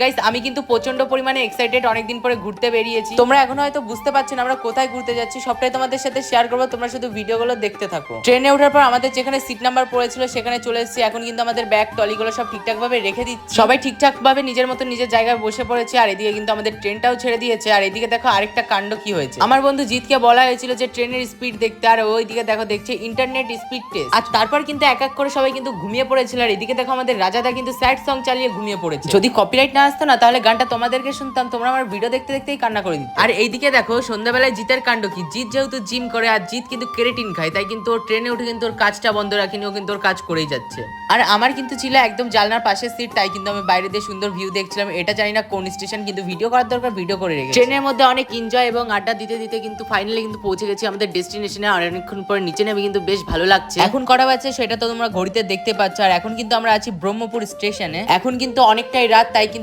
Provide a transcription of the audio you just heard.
Guys আমি কিন্তু প্রচণ্ড পরিমাণে এক্সাইটেড অনেকদিন পরে ঘুরতে বেরিয়েছি। তোমরা এখন হয়তো বুঝতে পারছ না আমরা কোথায় ঘুরতে যাচ্ছি, সবটাই তোমাদের সাথে শেয়ার করব। তোমরা শুধু ভিডিওগুলো দেখতে থাকো। ট্রেনে ওঠার পর আমাদের যেখানে সিট নাম্বার পড়েছিল, সেখানে চলে এসেছি। এখন কিন্তু আমাদের ব্যাগ টলিগুলো সব ঠিকঠাক ভাবে রেখে দিচ্ছি। সবাই ঠিকঠাক ভাবে নিজের মতো নিজের জায়গায় বসে পড়েছে, আর এদিকে কিন্তু আমাদের ট্রেনটাও ছেড়ে দিয়েছে। আর এদিকে দেখো আরেকটা কাণ্ড কি হয়েছে। আমার বন্ধু জিতকে বলা হয়েছিল যে ট্রেনের স্পিড দেখতে, আর ওইদিকে দেখো দেখছে ইন্টারনেট স্পিড টেস্ট আর তারপর কিন্তু এক এক করে সবাই কিন্তু ঘুমিয়ে পড়েছিল, আর এদিকে দেখো আমাদের রাজাদা কিন্তু স্যাড সং চালিয়ে ঘুমিয়ে পড়েছে। যদি কপিরাইট না আসতো না তাহলে গানটা তোমাদেরকে শুনতাম তোমরা আমার ভিডিও দেখতে দেখতেই কান্না করে দিত। আর এইদিকে দেখো সন্ধ্যাবেলায় জিতের কাণ্ড কি? জিত যেহেতু জিম করে আর জিত কিন্তু কেরেটিন খায় তাই কিন্তু ওর ট্রেনে উঠে কিন্তু ওর কাজটা বন্ধ রাখিনি ও কিন্তু ওর কাজ করেই যাচ্ছে। আর আমার কিন্তু ছিল একদম জালনার পাশের সিট তাই কিন্তু আমি বাইরে দিয়ে সুন্দর ভিউ দেখছিলাম। এটা জানি না কোন স্টেশন কিন্তু ভিডিও করার দরকার ভিডিও করে রেখে ট্রেনের মধ্যে অনেক এনজয় এবং আড্ডা দিতে দিতে কিন্তু ফাইনালি কিন্তু পৌঁছে গেছি আমাদের ডেস্টিনেশনে আর অনেকক্ষণ পরে নিচে নেমে কিন্তু বেশ ভালো লাগছে। এখন করা হচ্ছে সেটা তো তোমরা ঘড়িতে দেখতে পাচ্ছ আর এখন কিন্তু আমরা আছি ব্রহ্মপুর স্টেশনে এখন কিন্তু অনেকটাই রাত তাই কিন্তু